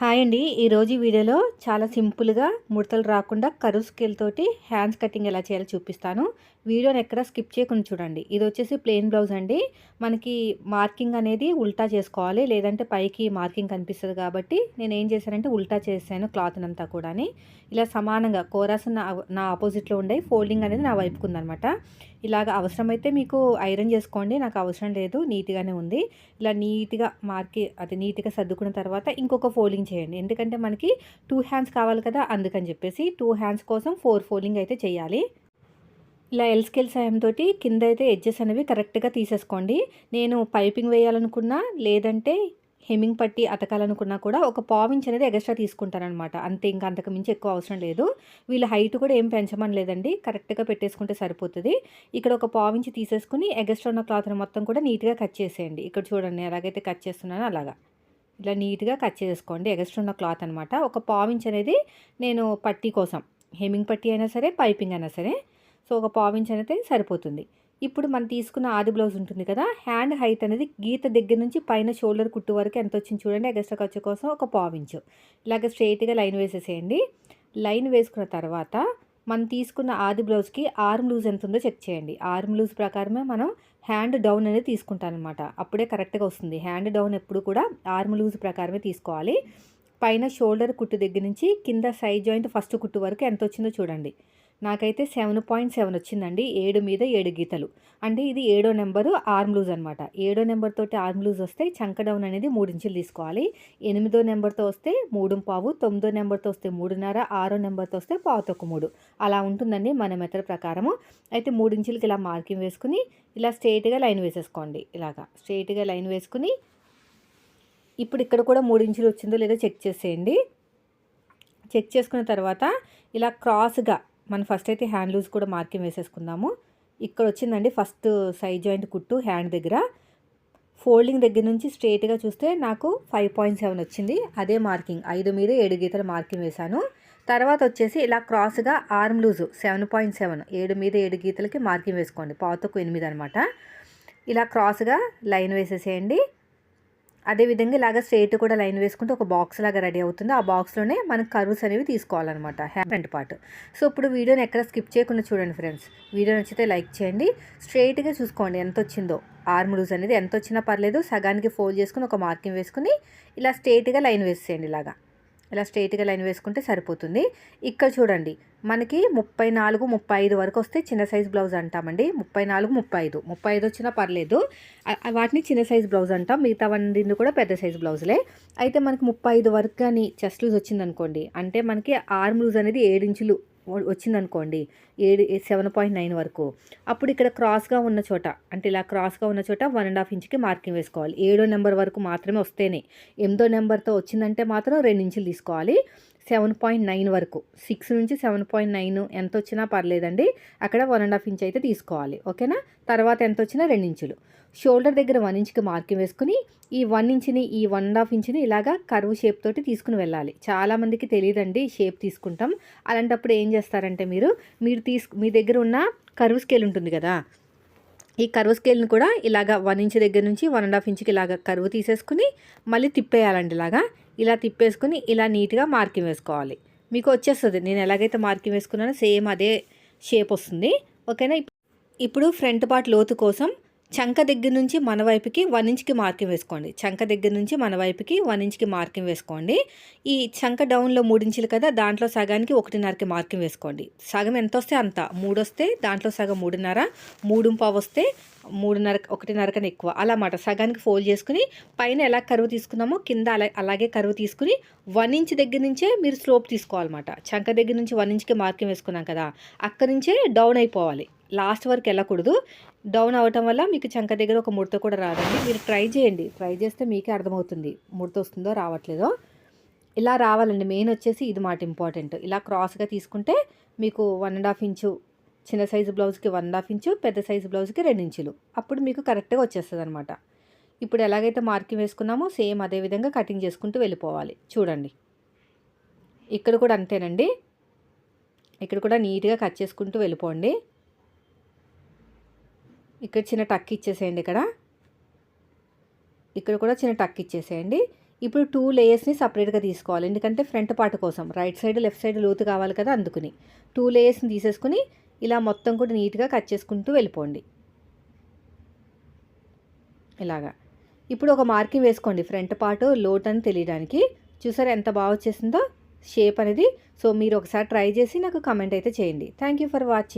Hi అండి. ఈరోజు ఈ వీడియోలో చాలా సింపుల్గా ముడతలు రాకుండా కరువు స్కేల్ తోటి హ్యాండ్స్ కటింగ్ ఎలా చేయాలో చూపిస్తాను. వీడియోని ఎక్కడ స్కిప్ చేయకుండా చూడండి. ఇది వచ్చేసి ప్లెయిన్ బ్లౌజ్ అండి. మనకి మార్కింగ్ అనేది ఉల్టా చేసుకోవాలి. లేదంటే పైకి మార్కింగ్ కనిపిస్తుంది కాబట్టి నేను ఏం చేశానంటే ఉల్టా చేశాను క్లాత్ అంతా కూడా ఇలా సమానంగా కోరాస్ నా నా ఆపోజిట్లో ఉండే ఫోల్డింగ్ అనేది నా వైపుకు ఉందనమాట ఇలాగ అవసరమైతే మీకు ఐరన్ చేసుకోండి. నాకు అవసరం లేదు. నీట్గానే ఉంది. ఇలా నీట్గా మార్కి అది నీట్గా సర్దుకున్న తర్వాత ఇంకొక ఫోల్డింగ్ చేయండి. ఎందుకంటే మనకి టూ హ్యాండ్స్ కావాలి కదా అందుకని చెప్పేసి టూ హ్యాండ్స్ కోసం ఫోర్ ఫోల్డింగ్ అయితే చేయాలి. ఇలా ఎల్ స్కేల్ సాయంతో కింద అయితే ఎడ్జెస్ అనేవి కరెక్ట్గా తీసేసుకోండి. నేను పైపింగ్ వేయాలనుకున్నా లేదంటే హెమ్మింగ్ పట్టి అతకాలనుకున్నా కూడా ఒక పావించ్ అనేది ఎక్స్ట్రా తీసుకుంటారనమాట అంతే ఇంకా అంతకు మించి ఎక్కువ అవసరం లేదు. వీళ్ళ హైట్ కూడా ఏం పెంచమని లేదండి కరెక్ట్గా పెట్టేసుకుంటే సరిపోతుంది. ఇక్కడ ఒక పావించి తీసేసుకుని ఎగస్ట్రా ఉన్న క్లాత్ని మొత్తం కూడా నీట్గా కట్ చేసేయండి. ఇక్కడ చూడండి ఎలాగైతే కట్ చేస్తున్నానో అలాగా. ఇలా నీట్గా కట్ చేసుకోండి. ఎగస్ట్రా ఉన్న క్లాత్ అనమాట ఒక పావించ్ అనేది నేను పట్టీ కోసం హెమ్మింగ్ పట్టీ అయినా సరే పైపింగ్ అయినా సరే సో ఒక పావించ్ అనేది సరిపోతుంది. ఇప్పుడు మనం తీసుకున్న ఆది బ్లౌజ్ ఉంటుంది కదా హ్యాండ్ హైట్ అనేది గీత దగ్గర నుంచి పైన షోల్డర్ కుట్టు వరకు ఎంత వచ్చింది చూడండి. ఎగస్ట్రా ఖర్చు కోసం ఒక పావించు ఇలాగ స్ట్రైట్గా లైన్ వేసేసేయండి. లైన్ వేసుకున్న తర్వాత మనం తీసుకున్న ఆది బ్లౌజ్కి ఆర్మ్ లూజ్ ఎంత ఉందో చెక్ చేయండి. ఆర్మ్ లూజ్ ప్రకారమే మనం హ్యాండ్ డౌన్ అనేది తీసుకుంటానమాట అప్పుడే కరెక్ట్గా వస్తుంది. హ్యాండ్ డౌన్ ఎప్పుడు కూడా ఆర్మ్ లూజ్ ప్రకారమే తీసుకోవాలి. పైన షోల్డర్ కుట్టు దగ్గర నుంచి కింద సైడ్ జాయింట్ ఫస్ట్ కుట్టు వరకు ఎంత వచ్చిందో చూడండి. నాకైతే సెవెన్ పాయింట్ సెవెన్ వచ్చిందండి. ఏడు మీద ఏడు గీతలు. అంటే ఇది ఏడో నెంబరు ఆర్మ్ లూజ్ అనమాట ఏడో నెంబర్తోటి ఆర్మ్ లూజ్ వస్తే చంక డౌన్ అనేది మూడించులు తీసుకోవాలి. ఎనిమిదో నెంబర్తో వస్తే మూడు పావు తొమ్మిదో నెంబర్తో వస్తే మూడున్నర ఆరో నెంబర్తో వస్తే పావుతొక్క మూడు. అలా ఉంటుందండి మన మెథడ్ ప్రకారము. అయితే మూడించులకి ఇలా మార్కింగ్ వేసుకుని ఇలా స్ట్రేట్గా లైన్ వేసేసుకోండి. ఇలాగా స్ట్రేట్గా లైన్ వేసుకుని ఇప్పుడు ఇక్కడ కూడా మూడు ఇంచులు వచ్చిందో లేదో చెక్ చేసేయండి. చెక్ చేసుకున్న తర్వాత ఇలా క్రాస్గా మనం ఫస్ట్ అయితే హ్యాండ్ లూజ్ కూడా మార్కింగ్ వేసేసుకుందాము. ఇక్కడ వచ్చిందండి ఫస్ట్ సైడ్ జాయింట్ కుట్టు హ్యాండ్ దగ్గర. ఫోల్డింగ్ దగ్గర నుంచి స్ట్రేట్గా చూస్తే నాకు ఫైవ్ పాయింట్ సెవెన్ వచ్చింది. అదే మార్కింగ్ ఐదు మీద ఏడు గీతల మార్కింగ్ వేశాను. తర్వాత వచ్చేసి ఇలా క్రాస్గా arm loose seven point seven ఏడు మీద ఏడు గీతలకి మార్కింగ్ వేసుకోండి. పాతకు ఎనిమిది అనమాట ఇలా క్రాస్గా లైన్ వేసేసేయండి. అదేవిధంగా ఇలాగ స్ట్రైట్ కూడా లైన్ వేసుకుంటే ఒక బాక్స్ లాగా రెడీ అవుతుంది. ఆ బాక్స్లోనే మనకు కర్వ్స్ అనేవి తీసుకోవాలన్నమాట. ఫ్రంట్ పార్ట్ సో ఇప్పుడు వీడియోని ఎక్కడ స్కిప్ చేయకుండా చూడండి ఫ్రెండ్స్ వీడియో నచ్చితే లైక్ చేయండి. స్ట్రైట్గా చూసుకోండి ఎంత వచ్చిందో. ఆర్మ్ లూజ్ అనేది ఎంత వచ్చినా పర్లేదు. సగానికి ఫోల్డ్ చేసుకుని ఒక మార్కింగ్ వేసుకుని ఇలా స్ట్రైట్గా లైన్ వేసేయండి ఇలాగా. ఇలా స్ట్రైట్గా లైన్ వేసుకుంటే సరిపోతుంది. ఇక్కడ చూడండి మనకి ముప్పై నాలుగు ముప్పై ఐదు వరకు వస్తే చిన్న సైజ్ బ్లౌజ్ అంటామండి. ముప్పై నాలుగు ముప్పై ఐదు. ముప్పై ఐదు వచ్చినా పర్లేదు. వాటిని చిన్న సైజ్ బ్లౌజ్ అంటాం. మిగతా కూడా పెద్ద సైజ్ బ్లౌజులే. అయితే మనకి ముప్పై ఐదు వరకు కానీ చెస్ట్ లూజ్ వచ్చిందనుకోండి అంటే మనకి ఆర్మ్ లూజ్ అనేది ఏడించులు వచ్చిందనుకోండి ఏడు సెవెన్ పాయింట్ నైన్ వరకు. అప్పుడు ఇక్కడ క్రాస్గా ఉన్న చోట అంటే ఇలా క్రాస్గా ఉన్న చోట వన్ అండ్ హాఫ్ ఇంచ్కి మార్కింగ్ వేసుకోవాలి. ఏడో నెంబర్ వరకు మాత్రమే వస్తేనే. ఎనిమిదో నెంబర్తో వచ్చిందంటే మాత్రం రెండు ఇంచులు తీసుకోవాలి. సెవెన్ పాయింట్ నైన్ వరకు. సిక్స్ నుంచి సెవెన్ పాయింట్ నైన్ ఎంత వచ్చినా పర్లేదండి. అక్కడ వన్ అండ్ హాఫ్ ఇంచ్ అయితే తీసుకోవాలి. ఓకేనా తర్వాత ఎంత వచ్చినా రెండు ఇంచులు. షోల్డర్ దగ్గర వన్ ఇంచ్కి మార్కింగ్ వేసుకుని ఈ వన్ ఇంచ్ని ఈ వన్ అండ్ హాఫ్ ఇంచ్ని ఇలాగా కరువు షేప్ తోటి తీసుకుని వెళ్ళాలి. చాలామందికి తెలియదండి షేప్ తీసుకుంటాం. అలాంటప్పుడు ఏం చేస్తారంటే మీరు మీరు తీసుకు మీ దగ్గర ఉన్న కరువు స్కేల్ ఉంటుంది కదా? ఈ కరువు స్కేల్ని కూడా ఇలాగ వన్ ఇంచ్ దగ్గర నుంచి వన్ అండ్ హాఫ్ ఇంచ్కి ఇలాగ కరువు తీసేసుకుని మళ్ళీ తిప్పేయాలండి ఇలాగా. ఇలా తిప్పేసుకుని ఇలా నీట్గా మార్కింగ్ వేసుకోవాలి. మీకు వచ్చేస్తుంది. నేను ఎలాగైతే మార్కింగ్ వేసుకున్నానో సేమ్ అదే షేప్ వస్తుంది. ఓకేనా? ఇప్పుడు ఫ్రంట్ పార్ట్ లోతు కోసం చంక దగ్గర నుంచి మన వైపుకి వన్ ఇంచ్కి మార్కింగ్ వేసుకోండి. చంక దగ్గర నుంచి మన వైపుకి వన్ ఇంచ్కి మార్కింగ్ వేసుకోండి. ఈ చంక డౌన్లో మూడించులు కదా దాంట్లో సగానికి ఒకటిన్నరకి మార్కింగ్ వేసుకోండి. సగం ఎంత వస్తే అంత మూడు వస్తే దాంట్లో సగం మూడున్నర మూడు పావు వస్తే మూడున్నర ఒకటిన్నర కన్నా ఎక్కువ. అలా మాట సగానికి ఫోల్డ్ చేసుకుని పైన ఎలా కరువు తీసుకున్నామో కింద అలా అలాగే కరువు తీసుకుని వన్ ఇంచ్ దగ్గర నుంచే మీరు స్లోప్ తీసుకోవాలన్నమాట. చంక దగ్గర నుంచి వన్ ఇంచ్కి మార్కింగ్ వేసుకున్నాం కదా అక్కడి నుంచే డౌన్ అయిపోవాలి. లాస్ట్ వరకు వెళ్ళకూడదు. డౌన్ అవ్వటం వల్ల మీకు చంక దగ్గర ఒక ముడత కూడా రాదండి. మీరు ట్రై చేయండి. ట్రై చేస్తే మీకే అర్థమవుతుంది. ముడత వస్తుందో రావట్లేదో. ఇలా రావాలండి. మెయిన్ వచ్చేసి ఇది మాట ఇంపార్టెంట్. ఇలా క్రాస్గా తీసుకుంటే మీకు వన్ అండ్ హాఫ్ ఇంచు చిన్న సైజు బ్లౌజ్కి వన్ అండ్ హాఫ్ ఇంచు పెద్ద సైజు బ్లౌజ్కి రెండు ఇంచులు. అప్పుడు మీకు కరెక్ట్గా వచ్చేస్తుంది అనమాట ఇప్పుడు ఎలాగైతే మార్కింగ్ వేసుకున్నామో సేమ్ అదే విధంగా కటింగ్ చేసుకుంటూ వెళ్ళిపోవాలి. చూడండి. ఇక్కడ కూడా అంతేనండి. ఇక్కడ కూడా నీట్గా కట్ చేసుకుంటూ వెళ్ళిపోండి. ఇక్కడ చిన్న టక్ ఇచ్చేసేయండి ఇక్కడ. ఇక్కడ కూడా చిన్న టక్ ఇచ్చేసేయండి. ఇప్పుడు టూ లేయర్స్ని సపరేట్గా తీసుకోవాలి. ఎందుకంటే ఫ్రంట్ పార్ట్ కోసం రైట్ సైడ్ లెఫ్ట్ సైడ్ లోతు కావాలి కదా అందుకుని. టూ లేయర్స్ని తీసేసుకుని ఇలా మొత్తం కూడా నీట్గా కట్ చేసుకుంటూ వెళ్ళిపోండి. ఇలాగా. ఇప్పుడు ఒక మార్కింగ్ వేసుకోండి ఫ్రంట్ పార్ట్ లోట్ అని తెలియడానికి. చూసారు ఎంత బాగా వచ్చేసిందో? షేప్ అనేది. సో మీరు ఒకసారి ట్రై చేసి నాకు కమెంట్ అయితే చేయండి. Thank you for watching